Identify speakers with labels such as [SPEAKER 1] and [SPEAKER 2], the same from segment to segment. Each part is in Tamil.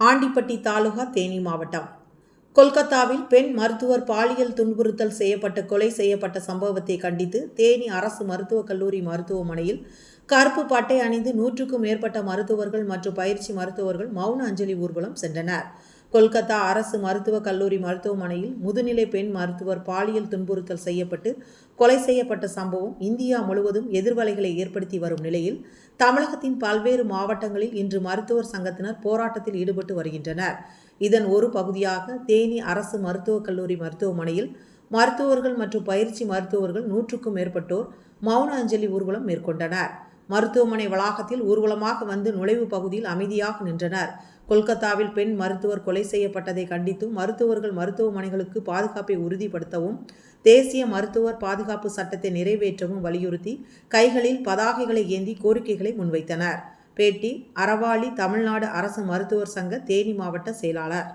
[SPEAKER 1] ஆண்டிப்பட்டி தாலுகா தேனி மாவட்டம். கொல்கத்தாவில் பெண் மருத்துவர் பாலியல் துன்புறுத்தல் செய்யப்பட்டு கொலை செய்யப்பட்ட சம்பவத்தை கண்டித்து தேனி அரசு மருத்துவக் கல்லூரி மருத்துவமனையில் கருப்பு பட்டை அணிந்து நூற்றுக்கும் மேற்பட்ட மருத்துவர்கள் மற்றும் பயிற்சி மருத்துவர்கள் மௌன அஞ்சலி ஊர்வலம் சென்றனர். கொல்கத்தா அரசு மருத்துவக் கல்லூரி மருத்துவமனையில் முதுநிலை பெண் மருத்துவர் பாலியல் துன்புறுத்தல் செய்யப்பட்டு கொலை செய்யப்பட்ட சம்பவம் இந்தியா முழுவதும் எதிர்வலைகளை ஏற்படுத்தி வரும் நிலையில் தமிழகத்தின் பல்வேறு மாவட்டங்களில் இன்று மருத்துவர் சங்கத்தினர் போராட்டத்தில் ஈடுபட்டு வருகின்றனர். இதன் ஒரு பகுதியாக தேனி அரசு மருத்துவக் கல்லூரி மருத்துவமனையில் மருத்துவர்கள் மற்றும் பயிற்சி மருத்துவர்கள் நூற்றுக்கும் மேற்பட்டோர் மௌன அஞ்சலி ஊர்வலம் மேற்கொண்டனர். மருத்துவமனை வளாகத்தில் ஊர்வலமாக வந்து நுழைவு பகுதியில் அமைதியாக நின்றனர். கொல்கத்தாவில் பெண் மருத்துவர் கொலை செய்யப்பட்டதை கண்டித்தும் மருத்துவர்கள் மருத்துவமனைகளுக்கு பாதுகாப்பை உறுதிப்படுத்தவும் தேசிய மருத்துவர் பாதுகாப்பு சட்டத்தை நிறைவேற்றவும் வலியுறுத்தி கைகளில் பதாகைகளை ஏந்தி கோரிக்கைகளை முன்வைத்தனர். பேட்டி அறவாளி தமிழ்நாடு அரசு மருத்துவர் சங்க தேனி மாவட்ட செயலாளர்.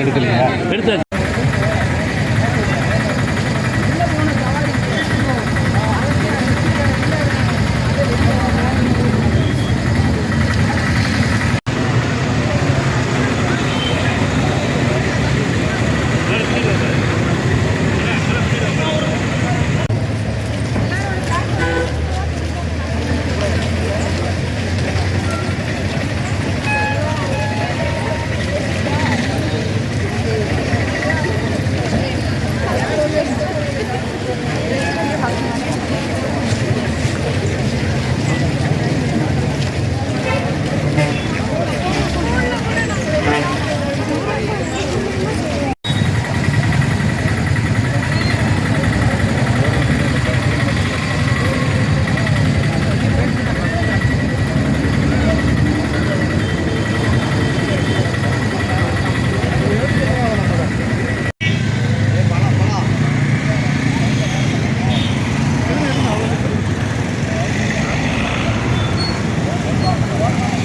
[SPEAKER 2] எடுக்கலையா
[SPEAKER 3] எடுத்தாச்சு Thank you.